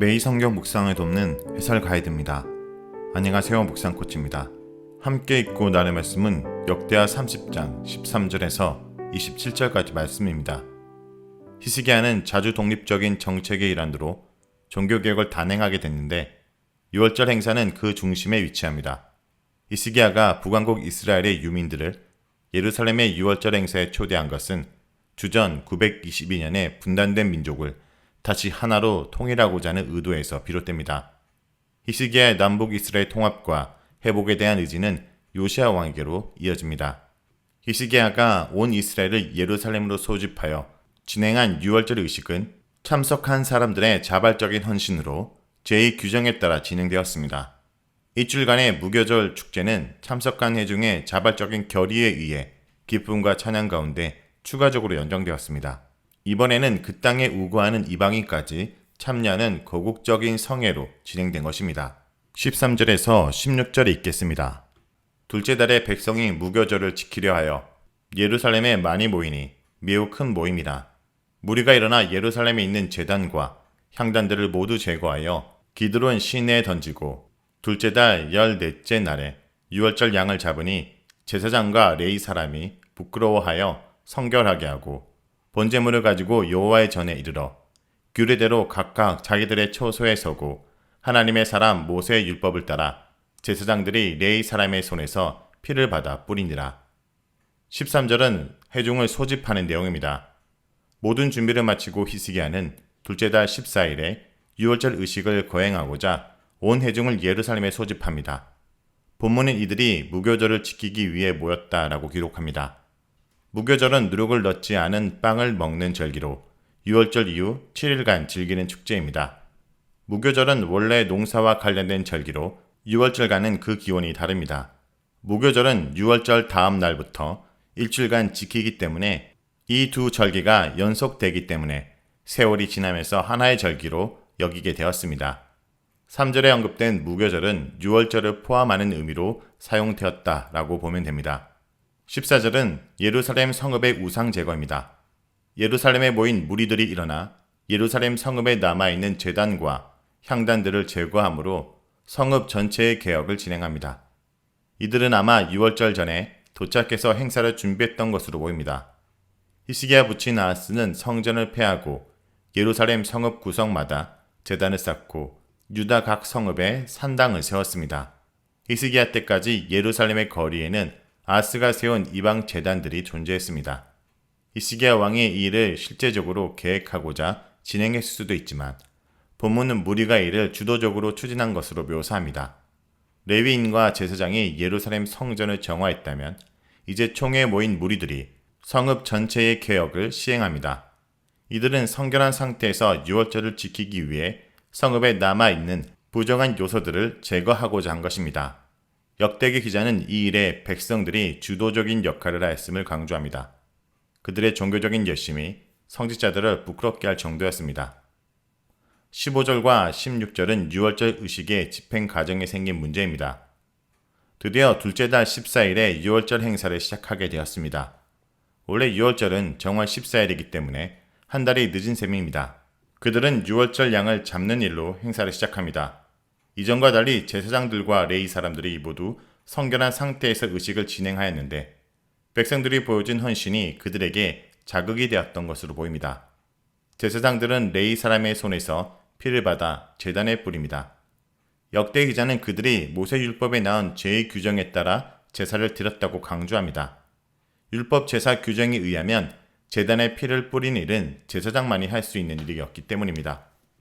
매일 성경 묵상을 돕는 해설 가이드입니다. 안녕하세요. 묵상 코치입니다. 함께 읽고 나눌 말씀은 역대하 30장 13절에서 27절까지 말씀입니다. 히스기야는 자주 독립적인 정책의 일환으로 종교 개혁을 단행하게 됐는데 6월절 행사는 그 중심에 위치합니다. 히스기야가 북왕국 이스라엘의 유민들을 예루살렘의 6월절 행사에 초대한 것은 주전 922년에 분단된 민족을 다시 하나로 통일하고자 하는 의도에서 비롯됩니다. 히스기야의 남북 이스라엘 통합과 회복에 대한 의지는 요시아 왕에게로 이어집니다. 히스기야가 온 이스라엘을 예루살렘으로 소집하여 진행한 6월절 의식은 참석한 사람들의 자발적인 헌신으로 제2 규정에 따라 진행되었습니다. 일주일간의 무교절 축제는 참석한 회중의 자발적인 결의에 의해 기쁨과 찬양 가운데 추가적으로 연장되었습니다. 이번에는 그 땅에 우거하는 이방인까지 참여하는 거국적인 성회로 진행된 것입니다. 13절에서 16절에 있겠습니다. 둘째 달에 백성이 무교절을 지키려 하여 예루살렘에 많이 모이니 매우 큰 모임이다. 무리가 일어나 예루살렘에 있는 재단과 향단들을 모두 제거하여 기드론 시내에 던지고 둘째 달 열넷째 날에 유월절 양을 잡으니 제사장과 레이 사람이 부끄러워하여 성결하게 하고 번제물을 가지고 여호와의 전에 이르러 규례대로 각각 자기들의 초소에 서고 하나님의 사람 모세의 율법을 따라 제사장들이 레이 사람의 손에서 피를 받아 뿌리니라. 13절은 회중을 소집하는 내용입니다. 모든 준비를 마치고 히스기야는 둘째 달 14일에 6월절 의식을 거행하고자 온 회중을 예루살렘에 소집합니다. 본문은 이들이 무교절을 지키기 위해 모였다라고 기록합니다. 무교절은 누룩을 넣지 않은 빵을 먹는 절기로 6월절 이후 7일간 즐기는 축제입니다. 무교절은 원래 농사와 관련된 절기로 6월절과는 그 기원이 다릅니다. 무교절은 6월절 다음 날부터 일주일간 지키기 때문에 이 두 절기가 연속되기 때문에 세월이 지나면서 하나의 절기로 여기게 되었습니다. 3절에 언급된 무교절은 6월절을 포함하는 의미로 사용되었다라고 보면 됩니다. 14절은 예루살렘 성읍의 우상 제거입니다. 예루살렘에 모인 무리들이 일어나 예루살렘 성읍에 남아있는 재단과 향단들을 제거하므로 성읍 전체의 개혁을 진행합니다. 이들은 아마 6월절 전에 도착해서 행사를 준비했던 것으로 보입니다. 히스기야 부친 아하스는 성전을 폐하고 예루살렘 성읍 구성마다 재단을 쌓고 유다 각 성읍에 산당을 세웠습니다. 히스기야 때까지 예루살렘의 거리에는 아스가 세운 이방 재단들이 존재했습니다. 히스기야 왕이 이 일을 실제적으로 계획하고자 진행했을 수도 있지만 본문은 무리가 이를 주도적으로 추진한 것으로 묘사합니다. 레위인과 제사장이 예루살렘 성전을 정화했다면 이제 총회에 모인 무리들이 성읍 전체의 개혁을 시행합니다. 이들은 성결한 상태에서 유월절을 지키기 위해 성읍에 남아있는 부정한 요소들을 제거하고자 한 것입니다. 역대기 기자는 이 일에 백성들이 주도적인 역할을 하였음을 강조합니다. 그들의 종교적인 열심이 성직자들을 부끄럽게 할 정도였습니다. 15절과 16절은 6월절 의식의 집행 과정에 생긴 문제입니다. 드디어 둘째 달 14일에 6월절 행사를 시작하게 되었습니다. 원래 6월절은 정월 14일이기 때문에 한 달이 늦은 셈입니다. 그들은 6월절 양을 잡는 일로 행사를 시작합니다. 이전과 달리 제사장들과 레이 사람들이 모두 성결한 상태에서 의식을 진행하였는데 백성들이 보여준 헌신이 그들에게 자극이 되었던 것으로 보입니다. 제사장들은 레이 사람의 손에서 피를 받아 재단에 뿌립니다. 역대 기자는 그들이 모세 율법에 나온 제 규정에 따라 제사를 드렸다고 강조합니다. 율법 제사 규정에 의하면 재단에 피를 뿌린 일은 제사장만이 할 수 있는 일이었기 때문입니다.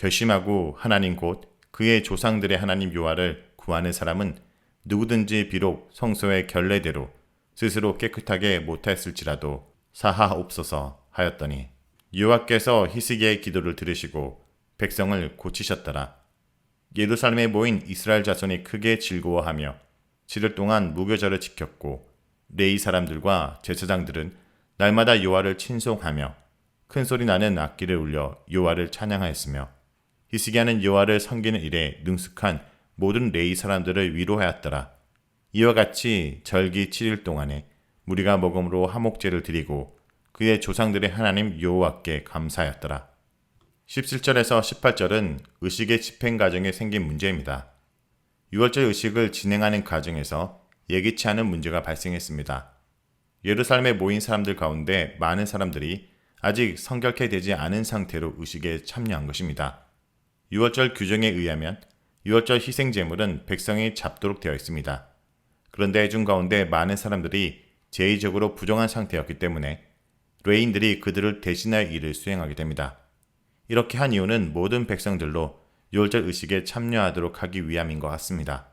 결심하고 하나님 곧 그의 조상들의 하나님 여호와를 구하는 사람은 누구든지 비록 성소의 결례대로 스스로 깨끗하게 못했을지라도 사하옵소서 하였더니 여호와께서 히스기야의 기도를 들으시고 백성을 고치셨더라. 예루살렘에 모인 이스라엘 자손이 크게 즐거워하며 7일 동안 무교절을 지켰고 레이 사람들과 제사장들은 날마다 요하를 친송하며 큰 소리 나는 악기를 울려 요하를 찬양하였으며 히스기야는 요하를 섬기는 일에 능숙한 모든 레이 사람들을 위로하였더라. 이와 같이 절기 7일 동안에 무리가 먹음으로 화목제를 드리고 그의 조상들의 하나님 여호와께 감사하였더라. 17절에서 18절은 의식의 집행 과정에 생긴 문제입니다. 6월절 의식을 진행하는 과정에서 예기치 않은 문제가 발생했습니다. 예루살렘에 모인 사람들 가운데 많은 사람들이 아직 성결케 되지 않은 상태로 의식에 참여한 것입니다. 6월절 규정에 의하면 6월절 희생 제물은 백성이 잡도록 되어 있습니다. 그런데 해중 가운데 많은 사람들이 제의적으로 부정한 상태였기 때문에 레인들이 그들을 대신할 일을 수행하게 됩니다. 이렇게 한 이유는 모든 백성들로 6월절 의식에 참여하도록 하기 위함인 것 같습니다.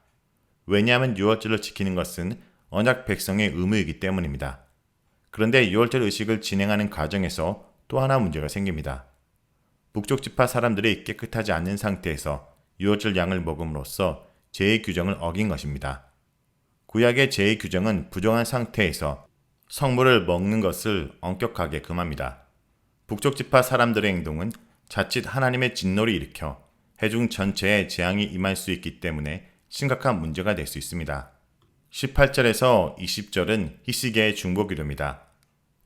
왜냐하면 6월절을 지키는 것은 언약 백성의 의무이기 때문입니다. 그런데 6월절 의식을 진행하는 과정에서 또 하나 문제가 생깁니다. 북쪽 지파 사람들이 깨끗하지 않는 상태에서 6월절 양을 먹음으로써 제의 규정을 어긴 것입니다. 구약의 제의 규정은 부정한 상태에서 성물을 먹는 것을 엄격하게 금합니다. 북쪽 지파 사람들의 행동은 자칫 하나님의 진노를 일으켜 해중 전체에 재앙이 임할 수 있기 때문에 심각한 문제가 될 수 있습니다. 18절에서 20절은 히스기야의 중보 기도입니다.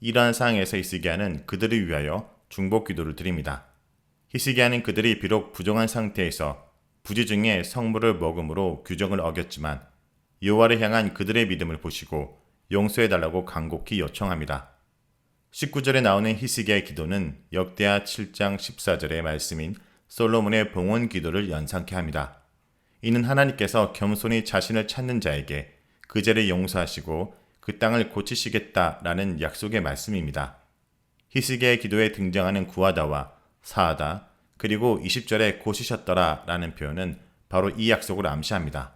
이러한 상황에서 히스기야는 그들을 위하여 중보 기도를 드립니다. 히스기야는 그들이 비록 부정한 상태에서 부지 중에 성물을 먹음으로 규정을 어겼지만 여호와를 향한 그들의 믿음을 보시고 용서해 달라고 간곡히 요청합니다. 19절에 나오는 히스기야의 기도는 역대하 7장 14절의 말씀인 솔로몬의 봉헌 기도를 연상케 합니다. 이는 하나님께서 겸손히 자신을 찾는 자에게 그 죄를 용서하시고 그 땅을 고치시겠다라는 약속의 말씀입니다. 히스기야의 기도에 등장하는 구하다와 사하다 그리고 20절에 고치셨더라 라는 표현은 바로 이 약속을 암시합니다.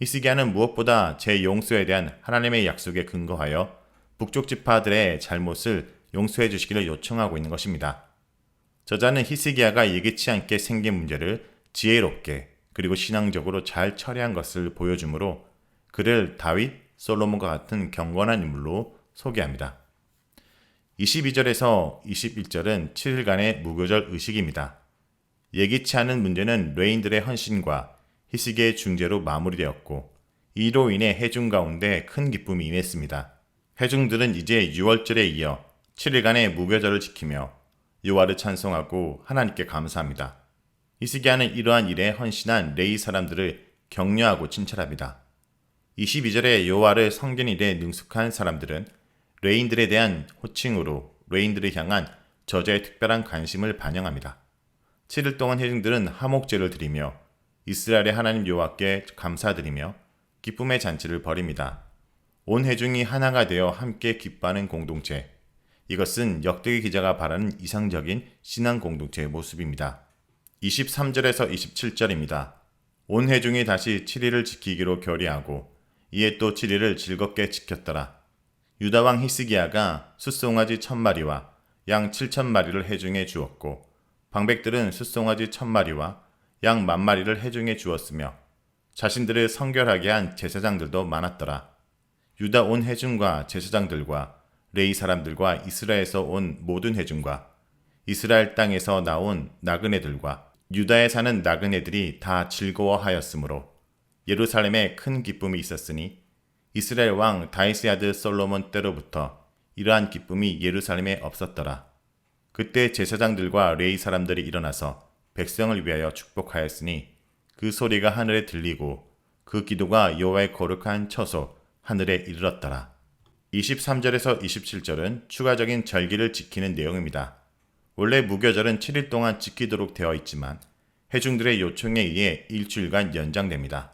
히스기야는 무엇보다 제 용서에 대한 하나님의 약속에 근거하여 북쪽 지파들의 잘못을 용서해 주시기를 요청하고 있는 것입니다. 저자는 히스기야가 예기치 않게 생긴 문제를 지혜롭게 그리고 신앙적으로 잘 처리한 것을 보여주므로 그를 다윗, 솔로몬과 같은 경건한 인물로 소개합니다. 22절에서 21절은 7일간의 무교절 의식입니다. 예기치 않은 문제는 레인들의 헌신과 희식의 중재로 마무리되었고 이로 인해 해중 가운데 큰 기쁨이 임했습니다. 해중들은 이제 6월절에 이어 7일간의 무교절을 지키며 여호와를 찬송하고 하나님께 감사합니다. 히스기야는 이러한 일에 헌신한 레이 사람들을 격려하고 칭찬합니다. 22절에 여호와를 성전 일에 능숙한 사람들은 레인들에 대한 호칭으로 레인들을 향한 저자의 특별한 관심을 반영합니다. 7일 동안 해중들은 하목제를 드리며 이스라엘의 하나님 여호와께 감사드리며 기쁨의 잔치를 벌입니다. 온 회중이 하나가 되어 함께 기뻐하는 공동체. 이것은 역대기 기자가 바라는 이상적인 신앙 공동체의 모습입니다. 23절에서 27절입니다. 온 회중이 다시 7일을 지키기로 결의하고 이에 또 7일을 즐겁게 지켰더라. 유다 왕 히스기야가 숫송아지 천 마리와 양 7천마리를 해중해 주었고 방백들은 숫송아지 천 마리와 양 만 마리를 해중해 주었으며 자신들을 성결하게 한 제사장들도 많았더라. 유다 온 해중과 제사장들과 레이 사람들과 이스라엘에서 온 모든 해중과 이스라엘 땅에서 나온 나그네들과 유다에 사는 나그네들이 다 즐거워하였으므로 예루살렘에 큰 기쁨이 있었으니 이스라엘 왕 다이스 아들 솔로몬 때로부터 이러한 기쁨이 예루살렘에 없었더라. 그때 제사장들과 레이 사람들이 일어나서 백성을 위하여 축복하였으니 그 소리가 하늘에 들리고 그 기도가 여호와의 거룩한 처소 하늘에 이르렀더라. 23절에서 27절은 추가적인 절기를 지키는 내용입니다. 원래 무교절은 7일 동안 지키도록 되어 있지만 회중들의 요청에 의해 일주일간 연장됩니다.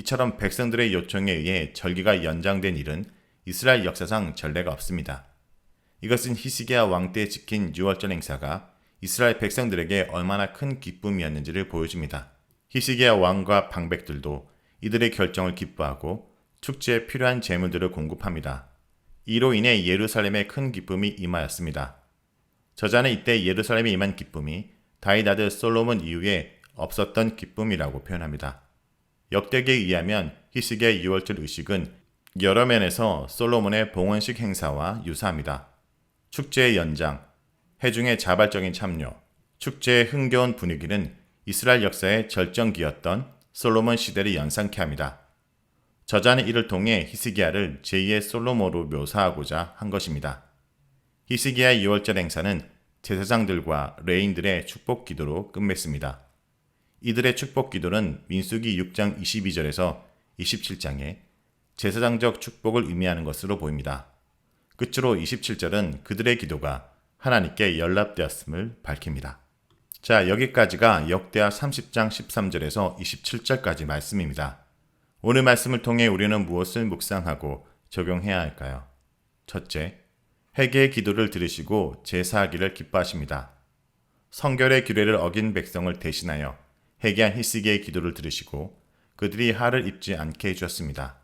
이처럼 백성들의 요청에 의해 절기가 연장된 일은 이스라엘 역사상 전례가 없습니다. 이것은 히스기야 왕 때 지킨 6월절 행사가 이스라엘 백성들에게 얼마나 큰 기쁨이었는지를 보여줍니다. 히스기야 왕과 방백들도 이들의 결정을 기뻐하고 축제에 필요한 재물들을 공급합니다. 이로 인해 예루살렘에 큰 기쁨이 임하였습니다. 저자는 이때 예루살렘에 임한 기쁨이 아들 솔로몬 이후에 없었던 기쁨이라고 표현합니다. 역대기에 의하면 히스기야의 유월절 의식은 여러 면에서 솔로몬의 봉헌식 행사와 유사합니다. 축제의 연장, 해중의 자발적인 참여, 축제의 흥겨운 분위기는 이스라엘 역사의 절정기였던 솔로몬 시대를 연상케 합니다. 저자는 이를 통해 히스기야를 제2의 솔로몬으로 묘사하고자 한 것입니다. 히스기야의 유월절 행사는 제사장들과 레인들의 축복 기도로 끝맺습니다. 이들의 축복 기도는 민수기 6장 22절에서 27장에 제사장적 축복을 의미하는 것으로 보입니다. 끝으로 27절은 그들의 기도가 하나님께 연락되었음을 밝힙니다. 자, 여기까지가 역대하 30장 13절에서 27절까지 말씀입니다. 오늘 말씀을 통해 우리는 무엇을 묵상하고 적용해야 할까요? 첫째, 회개의 기도를 들으시고 제사하기를 기뻐하십니다. 성결의 규례를 어긴 백성을 대신하여 회개한 히스기의 기도를 들으시고 그들이 화를 입지 않게 해주었습니다.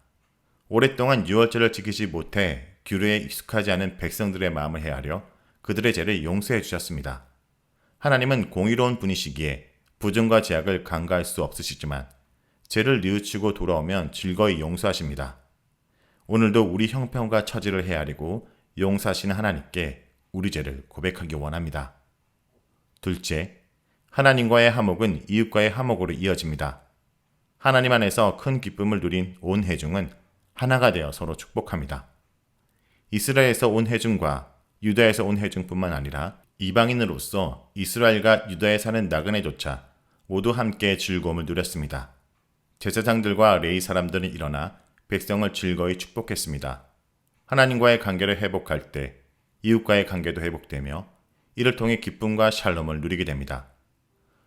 오랫동안 유월절을 지키지 못해 규례에 익숙하지 않은 백성들의 마음을 헤아려 그들의 죄를 용서해 주셨습니다. 하나님은 공의로운 분이시기에 부정과 제약을 간과할 수 없으시지만 죄를 뉘우치고 돌아오면 즐거이 용서하십니다. 오늘도 우리 형편과 처지를 헤아리고 용서하시는 하나님께 우리 죄를 고백하기 원합니다. 둘째, 하나님과의 화목은 이웃과의 화목으로 이어집니다. 하나님 안에서 큰 기쁨을 누린 온 회중은 하나가 되어 서로 축복합니다. 이스라엘에서 온 회중과 유다에서 온 회중뿐만 아니라 이방인으로서 이스라엘과 유다에 사는 나그네조차 모두 함께 즐거움을 누렸습니다. 제사장들과 레이 사람들은 일어나 백성을 즐거이 축복했습니다. 하나님과의 관계를 회복할 때 이웃과의 관계도 회복되며 이를 통해 기쁨과 샬롬을 누리게 됩니다.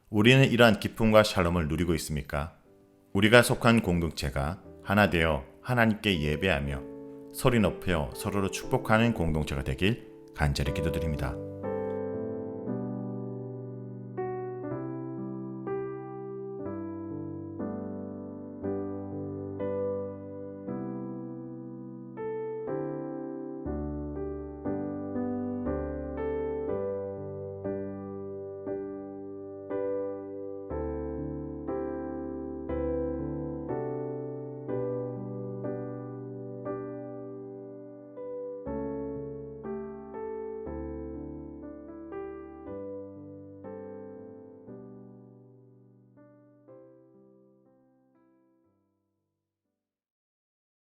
우리는 이러한 기쁨과 샬롬을 누리고 있습니까? 우리가 속한 공동체가 하나 되어 하나님께 예배하며 소리 높여 서로를 축복하는 공동체가 되길 간절히 기도드립니다.